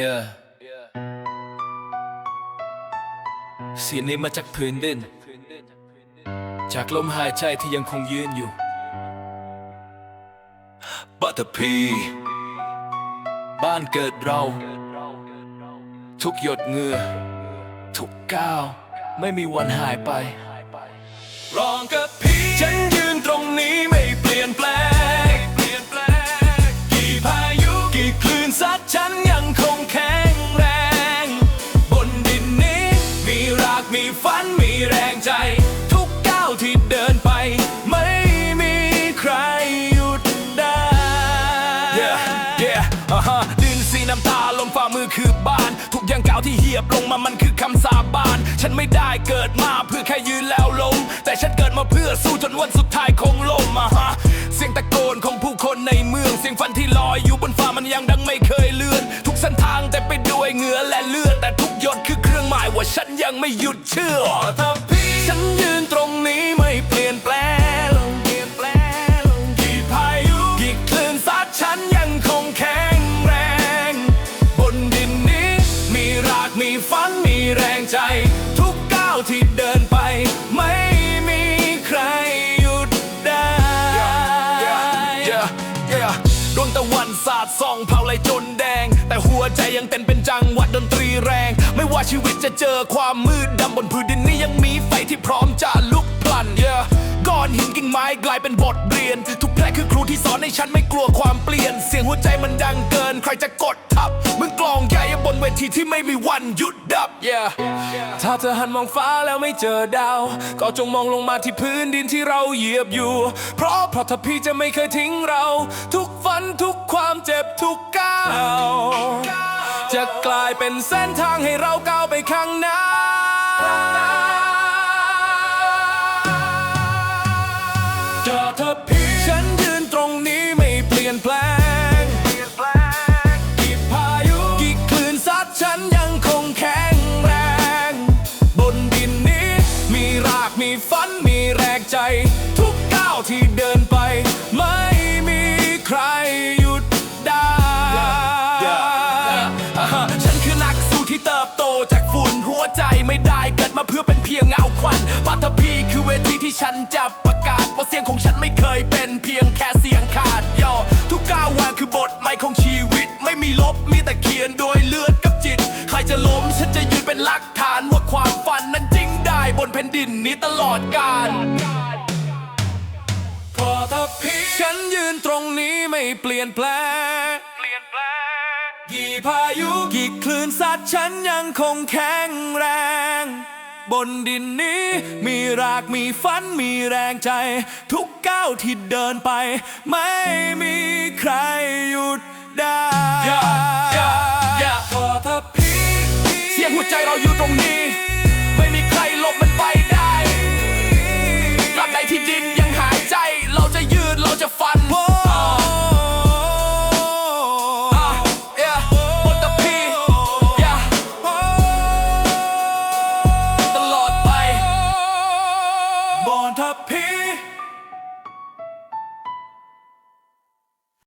Yeah เสียงนี้มาจากพื้นดิน จากลมหายใจที่ยังคงยืนอยู่บัตเตอร์พีบ้านเกิดเรา ทุกหยดเหงื่อ ทุกก้าว ไม่มีวันหายไปรองกับพี่ฉันยืนตรงนี้ แรงใจ ทุกก้าวที่เดินไป ไม่มีใครหยุดได้ Yeah yeah อ่าฮะดินสีน้ำตาลมฝ่ามือคือบ้าน ทุกอย่างก้าวที่เหยียบลงมามันคือคำสาบาน ฉันไม่ได้เกิดมาเพื่อแค่ยืนแล้วล้มแต่ฉันเกิดมาเพื่อสู้จนวันสุดท้ายคงล่มอะฮะเสียงตะโกนของผู้คนในเมือง เสียงฝันที่ลอยอยู่บนฟ้ามันยังดังไม่เคยเลือน ทุกเส้นทางแต่ไปด้วยเหงื่อและเลือดแต่ ว่าฉันยังไม่หยุดเชื่อถ้าพี่ฉันยืนตรงนี้ไม่เปลี่ยนแปลงเปลี่ยนแปลงกี่พายุกี่คลื่นซัดฉันยังคงแข็งแรง บนดินนี้ มีรากมีฝันมีแรงใจ ทุกก้าวที่เดินไป ไม่มีใครหยุดได้ดวงตะวันสาดส่องเผาไหลจนแดง แต่หัวใจยังเต้นเป็นจังหวัดดนตรีแรงไม่ ว่าชีวิตจะเจอความมืดดำบนพื้นดินนี้ยังมีไฟที่พร้อมจะลุกพลัน yeah. ก้อนหินกิ่งไม้กลายเป็นบทเรียน ทุกแผลคือครูที่สอนให้ฉันไม่กลัวความเปลี่ยน เสียงหัวใจมันดังเกิน ใครจะกดทับ มึงกลองใหญ่บนเวทีที่ไม่มีวันหยุดดับ yeah. ถ้าเธอหันมองฟ้าแล้วไม่เจอดาว ก็จงมองลงมาที่พื้นดินที่เราเหยียบอยู่ เพราะเพราะถ้าพี่จะไม่เคยทิ้งเรา ทุกฝันทุกความเจ็บทุกก้าว ลายเป็นเส้นทางให้เราก้าวไปข้างหน้า จากฝุ่นหัวใจไม่ได้เกิดมาเพื่อเป็นเพียงเงาควันปัตพีคือเวทีที่ฉันจะประกาศว่าเสียงของฉันไม่เคยเป็นเพียงแค่เสียงขาดย่อทุกก้าววางคือบทใหม่ของชีวิต ไม่มีลบมีแต่เขียนโดยเลือดกับจิต ใครจะล้มฉันจะยืนเป็นหลักฐานว่าความฝันนั้นจริงได้บนแผ่นดินนี้ตลอดกาลพราะถ้าพีฉันยืนตรงนี้ไม่เปลี่ยนแปล่ พายุกี่คลื่นซัดฉันยังคงแข็งแรง บนดินนี้มีรากมีฟันมีแรงใจ ทุกก้าวที่เดินไป ไม่มีใครหยุดได้